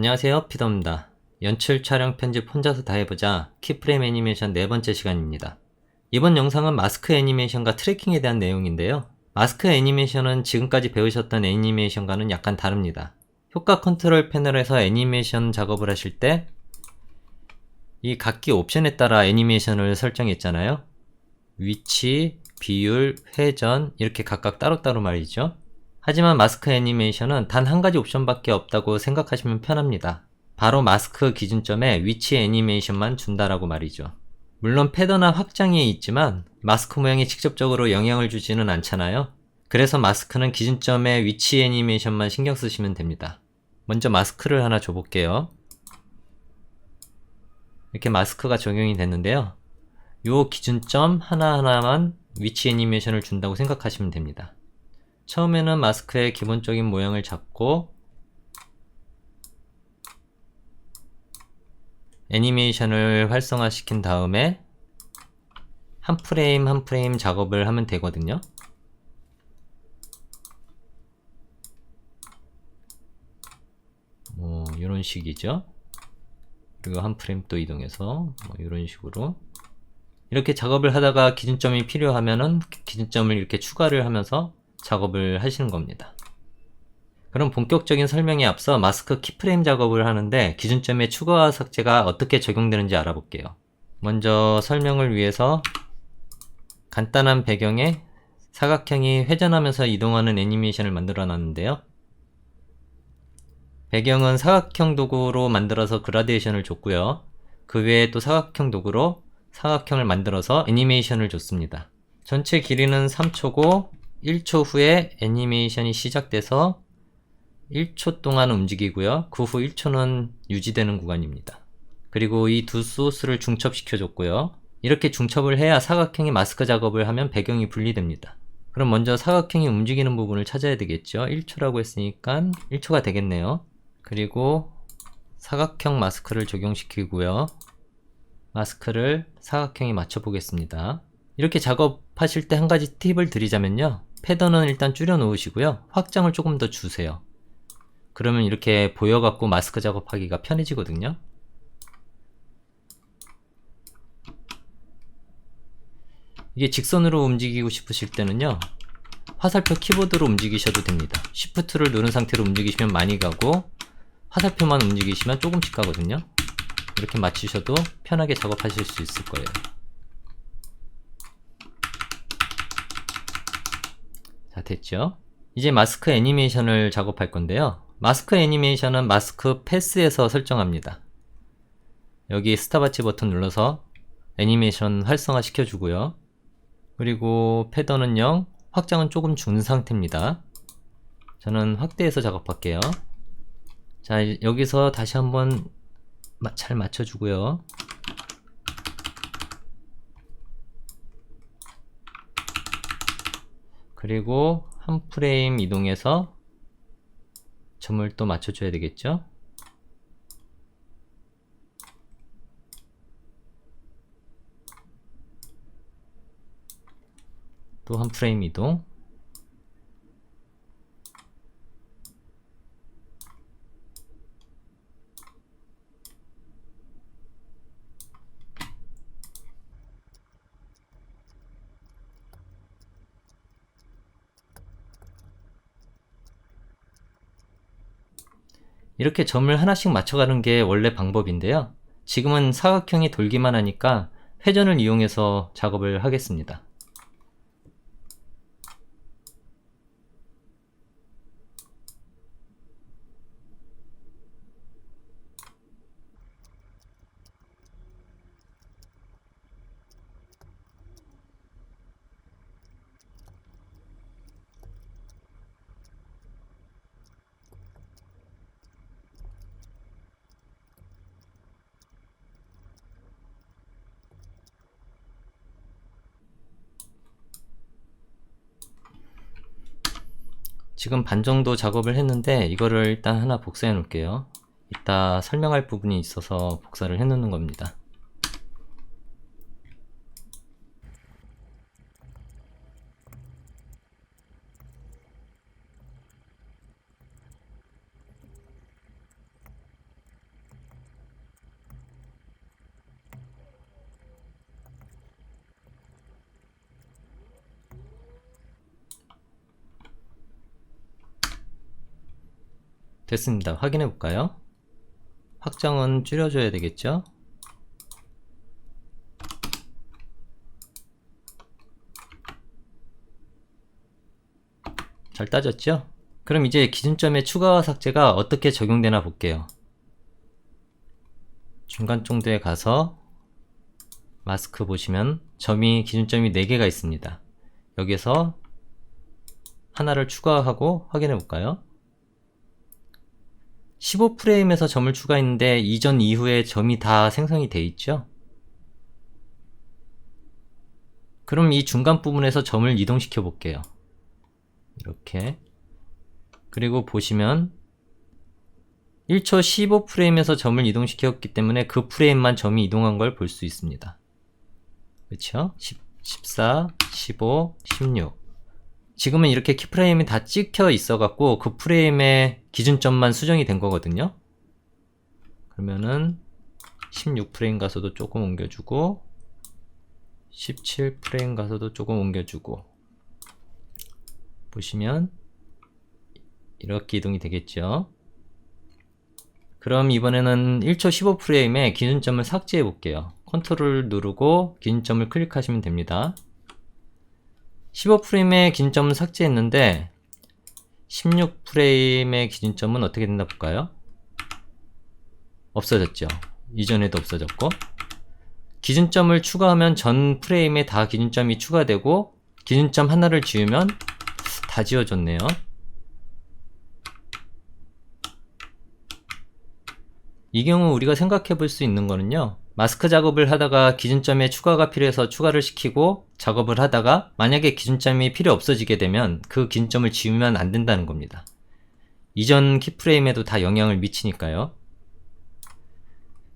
안녕하세요 피더입니다. 연출 촬영 편집 혼자서 다 해보자 키프레임 애니메이션 네 번째 시간입니다. 이번 영상은 마스크 애니메이션과 트래킹에 대한 내용인데요. 마스크 애니메이션은 지금까지 배우셨던 애니메이션과는 약간 다릅니다. 효과 컨트롤 패널에서 애니메이션 작업을 하실 때 이 각기 옵션에 따라 애니메이션을 설정했잖아요. 위치, 비율, 회전 이렇게 각각 따로따로 말이죠. 하지만 마스크 애니메이션은 단 한 가지 옵션밖에 없다고 생각하시면 편합니다. 바로 마스크 기준점에 위치 애니메이션만 준다라고 말이죠. 물론 패더나 확장이 있지만 마스크 모양이 직접적으로 영향을 주지는 않잖아요. 그래서 마스크는 기준점에 위치 애니메이션만 신경 쓰시면 됩니다. 먼저 마스크를 하나 줘볼게요. 이렇게 마스크가 적용이 됐는데요. 요 기준점 하나하나만 위치 애니메이션을 준다고 생각하시면 됩니다. 처음에는 마스크의 기본적인 모양을 잡고 애니메이션을 활성화시킨 다음에 한 프레임 한 프레임 작업을 하면 되거든요. 뭐 이런 식이죠. 그리고 한 프레임 또 이동해서 뭐 이런 식으로 이렇게 작업을 하다가 기준점이 필요하면은 기준점을 이렇게 추가를 하면서 작업을 하시는 겁니다. 그럼 본격적인 설명에 앞서 마스크 키프레임 작업을 하는데 기준점의 추가와 삭제가 어떻게 적용되는지 알아볼게요. 먼저 설명을 위해서 간단한 배경에 사각형이 회전하면서 이동하는 애니메이션을 만들어 놨는데요. 배경은 사각형 도구로 만들어서 그라데이션을 줬고요. 그 외에 또 사각형 도구로 사각형을 만들어서 애니메이션을 줬습니다. 전체 길이는 3초고 1초 후에 애니메이션이 시작돼서 1초 동안 움직이고요. 그 후 1초는 유지되는 구간입니다. 그리고 이 두 소스를 중첩시켜 줬고요. 이렇게 중첩을 해야 사각형이 마스크 작업을 하면 배경이 분리됩니다. 그럼 먼저 사각형이 움직이는 부분을 찾아야 되겠죠. 1초라고 했으니까 1초가 되겠네요. 그리고 사각형 마스크를 적용시키고요. 마스크를 사각형에 맞춰 보겠습니다. 이렇게 작업하실 때 한 가지 팁을 드리자면요. 패턴은 일단 줄여 놓으시고요. 확장을 조금 더 주세요. 그러면 이렇게 보여갖고 마스크 작업하기가 편해지거든요. 이게 직선으로 움직이고 싶으실 때는요. 화살표 키보드로 움직이셔도 됩니다. Shift를 누른 상태로 움직이시면 많이 가고 화살표만 움직이시면 조금씩 가거든요. 이렇게 맞추셔도 편하게 작업하실 수 있을 거예요. 자, 됐죠? 이제 마스크 애니메이션을 작업할 건데요. 마스크 애니메이션은 마스크 패스에서 설정합니다. 여기 스타바치 버튼 눌러서 애니메이션 활성화 시켜주고요. 그리고 패더는 0, 확장은 조금 준 상태입니다. 저는 확대해서 작업할게요. 자, 여기서 다시 한번 잘 맞춰주고요. 그리고 한 프레임 이동해서 점을 또 맞춰줘야 되겠죠? 또 한 프레임 이동 이렇게 점을 하나씩 맞춰가는 게 원래 방법인데요. 지금은 사각형이 돌기만 하니까 회전을 이용해서 작업을 하겠습니다. 지금 반 정도 작업을 했는데 이거를 일단 하나 복사해 놓을게요. 이따 설명할 부분이 있어서 복사를 해 놓는 겁니다 됐습니다. 확인해 볼까요? 확장은 줄여줘야 되겠죠? 잘 따졌죠? 그럼 이제 기준점의 추가와 삭제가 어떻게 적용되나 볼게요. 중간 정도에 가서 마스크 보시면 점이 기준점이 4개가 있습니다. 여기서 하나를 추가하고 확인해 볼까요? 15프레임에서 점을 추가했는데 이전 이후에 점이 다 생성이 돼 있죠? 그럼 이 중간 부분에서 점을 이동시켜 볼게요. 이렇게 그리고 보시면 1초 15프레임에서 점을 이동시켰기 때문에 그 프레임만 점이 이동한 걸 볼 수 있습니다. 10, 14, 15, 16 지금은 이렇게 키프레임이 다 찍혀 있어 갖고 그 프레임의 기준점만 수정이 된 거거든요. 그러면은 16프레임 가서도 조금 옮겨주고 17프레임 가서도 조금 옮겨주고 보시면 이렇게 이동이 되겠죠. 그럼 이번에는 1초 15프레임에 기준점을 삭제해 볼게요. 컨트롤 누르고 기준점을 클릭하시면 됩니다 15프레임의 기준점은 삭제했는데 16프레임의 기준점은 어떻게 된다 볼까요? 없어졌죠. 이전에도 없어졌고 기준점을 추가하면 전 프레임에 다 기준점이 추가되고 기준점 하나를 지우면 다 지워졌네요. 이 경우 우리가 생각해 볼 수 있는 거는요. 마스크 작업을 하다가 기준점에 추가가 필요해서 추가를 시키고 작업을 하다가 만약에 기준점이 필요 없어지게 되면 그 기준점을 지우면 안 된다는 겁니다. 이전 키프레임에도 다 영향을 미치니까요.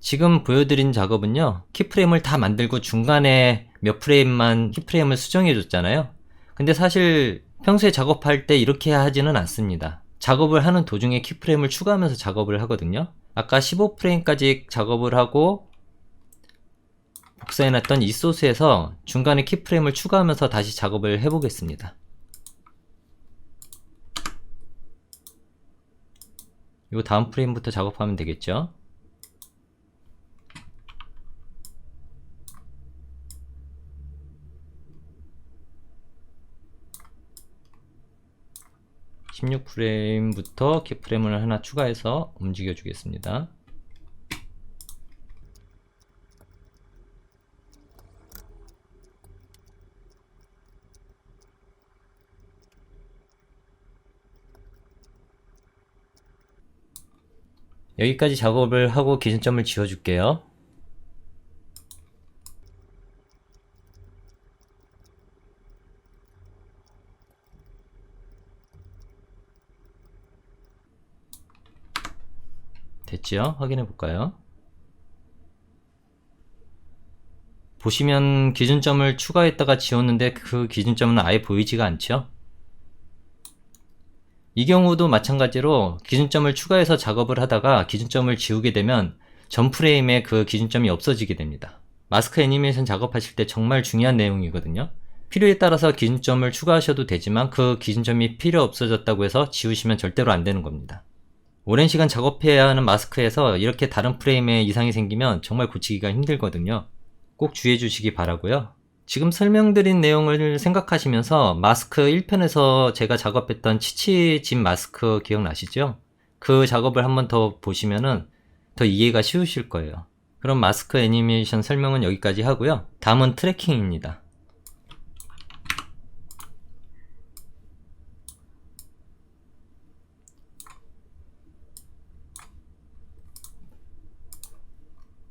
지금 보여드린 작업은요, 키프레임을 다 만들고 중간에 몇 프레임만 키프레임을 수정해 줬잖아요. 근데 사실 평소에 작업할 때 이렇게 하지는 않습니다. 작업을 하는 도중에 키프레임을 추가하면서 작업을 하거든요. 아까 15프레임까지 작업을 하고 복사해놨던 이 소스에서 중간에 키프레임을 추가하면서 다시 작업을 해보겠습니다. 이 다음 프레임부터 작업하면 되겠죠. (16프레임부터) 키프레임을 하나 추가해서 움직여 주겠습니다. 여기까지 작업을 하고 기준점을 지워줄게요. 됐지요? 확인해 볼까요? 보시면 기준점을 추가했다가 지웠는데 그 기준점은 아예 보이지가 않죠? 이 경우도 마찬가지로 기준점을 추가해서 작업을 하다가 기준점을 지우게 되면 전 프레임에 그 기준점이 없어지게 됩니다. 마스크 애니메이션 작업하실 때 정말 중요한 내용이거든요. 필요에 따라서 기준점을 추가하셔도 되지만 그 기준점이 필요 없어졌다고 해서 지우시면 절대로 안 되는 겁니다. 오랜 시간 작업해야 하는 마스크에서 이렇게 다른 프레임에 이상이 생기면 정말 고치기가 힘들거든요. 꼭 주의해 주시기 바라고요. 지금 설명드린 내용을 생각하시면서 마스크 1편에서 제가 작업했던 치치집 마스크 기억나시죠? 그 작업을 한번 더 보시면은 더 이해가 쉬우실 거예요. 그럼 마스크 애니메이션 설명은 여기까지 하고요. 다음은 트래킹입니다.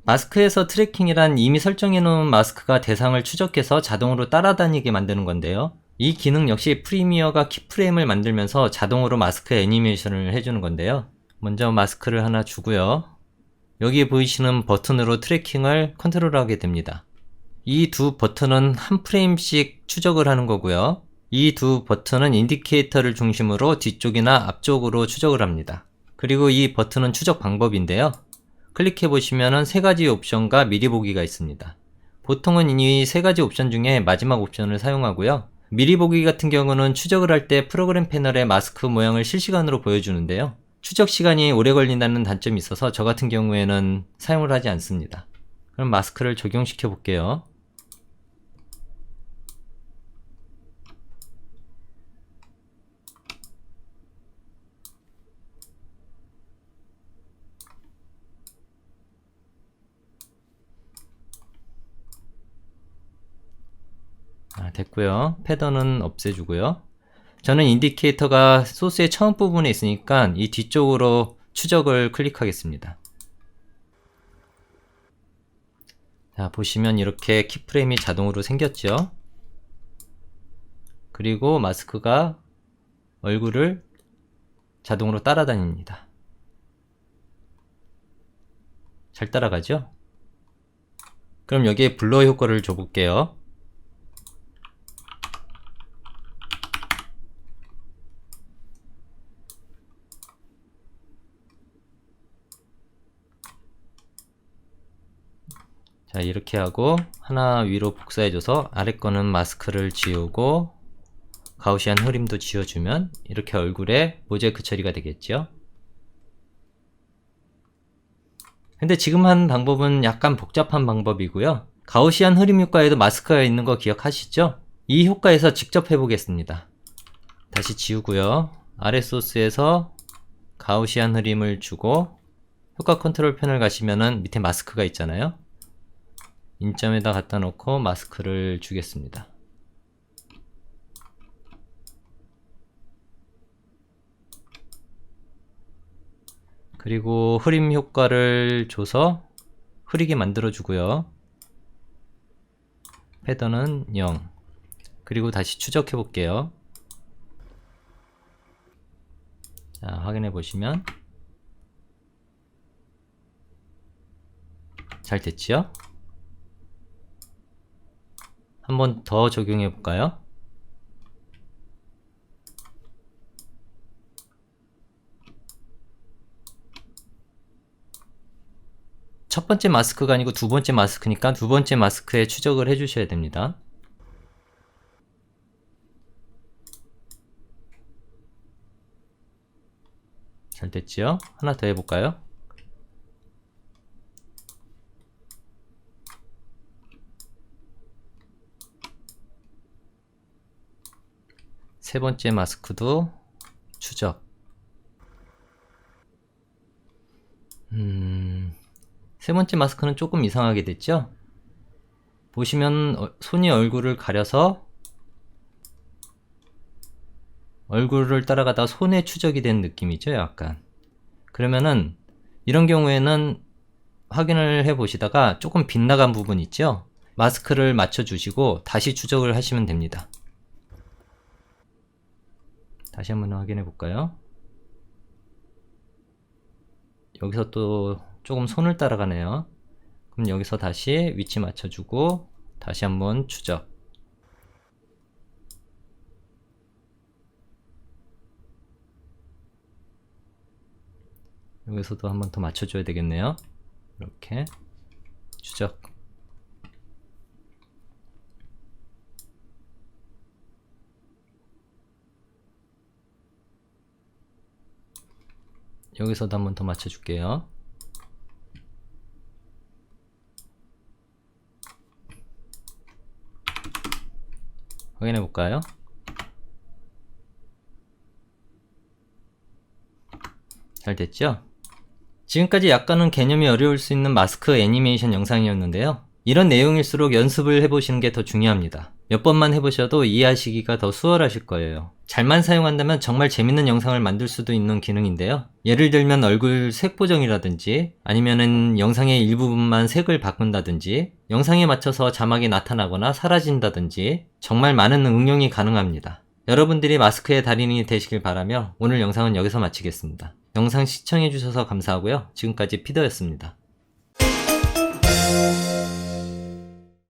마스크에서 트래킹이란 이미 설정해놓은 마스크가 대상을 추적해서 자동으로 따라다니게 만드는 건데요. 이 기능 역시 프리미어가 키프레임을 만들면서 자동으로 마스크 애니메이션을 해주는 건데요. 먼저 마스크를 하나 주고요. 여기 보이시는 버튼으로 트래킹을 컨트롤하게 됩니다. 이 두 버튼은 한 프레임씩 추적을 하는 거고요. 이 두 버튼은 인디케이터를 중심으로 뒤쪽이나 앞쪽으로 추적을 합니다. 그리고 이 버튼은 추적 방법인데요. 클릭해 보시면은 세 가지 옵션과 미리 보기가 있습니다. 보통은 이 세 가지 옵션 중에 마지막 옵션을 사용하고요. 미리 보기 같은 경우는 추적을 할 때 프로그램 패널에 마스크 모양을 실시간으로 보여주는데요. 추적 시간이 오래 걸린다는 단점이 있어서 저 같은 경우에는 사용을 하지 않습니다. 그럼 마스크를 적용시켜 볼게요. 아, 됐고요. 패턴은 없애주고요. 저는 인디케이터가 소스의 처음 부분에 있으니까 이 뒤쪽으로 추적을 클릭하겠습니다. 자, 보시면 이렇게 키프레임이 자동으로 생겼죠. 그리고 마스크가 얼굴을 자동으로 따라다닙니다. 잘 따라가죠? 그럼 여기에 블러 효과를 줘볼게요. 자 이렇게 하고 하나 위로 복사해줘서 아래 거는 마스크를 지우고 가우시안 흐림도 지워주면 이렇게 얼굴에 모자이크 처리가 되겠죠? 근데 지금 한 방법은 약간 복잡한 방법이고요. 가우시안 흐림 효과에도 마스크가 있는 거 기억하시죠? 이 효과에서 직접 해보겠습니다. 다시 지우고요. 아래 소스에서 가우시안 흐림을 주고 효과 컨트롤 편을 가시면은 밑에 마스크가 있잖아요 인점에다 갖다 놓고 마스크를 주겠습니다. 그리고 흐림 효과를 줘서 흐리게 만들어 주고요. 패턴은 0. 그리고 다시 추적해 볼게요. 자, 확인해 보시면 잘 됐지요? 한 번 더 적용해 볼까요? 첫 번째 마스크가 아니고 두 번째 마스크니까 두 번째 마스크에 추적을 해 주셔야 됩니다. 잘 됐지요? 하나 더 해볼까요? 세 번째 마스크도 추적. 음, 세 번째 마스크는 조금 이상하게 됐죠? 보시면 어, 손이 얼굴을 가려서 얼굴을 따라가다 손에 추적이 된 느낌이죠, 약간. 그러면은 이런 경우에는 확인을 해 보시다가 조금 빗나간 부분 있죠? 마스크를 맞춰 주시고 다시 추적을 하시면 됩니다. 다시 한번 확인해 볼까요? 여기서 또 조금 손을 따라가네요. 그럼 여기서 다시 위치 맞춰주고 다시 한번 추적. 여기서도 한번 더 맞춰줘야 되겠네요. 이렇게 추적. 여기서도 한 번 더 맞춰줄게요. 확인해 볼까요? 잘 됐죠? 지금까지 약간은 개념이 어려울 수 있는 마스크 애니메이션 영상이었는데요. 이런 내용일수록 연습을 해보시는 게 더 중요합니다. 몇 번만 해보셔도 이해하시기가 더 수월하실 거예요. 잘만 사용한다면 정말 재밌는 영상을 만들 수도 있는 기능인데요. 예를 들면 얼굴 색 보정이라든지 아니면은 영상의 일부분만 색을 바꾼다든지 영상에 맞춰서 자막이 나타나거나 사라진다든지 정말 많은 응용이 가능합니다. 여러분들이 마스크의 달인이 되시길 바라며 오늘 영상은 여기서 마치겠습니다. 영상 시청해주셔서 감사하고요. 지금까지 피더였습니다.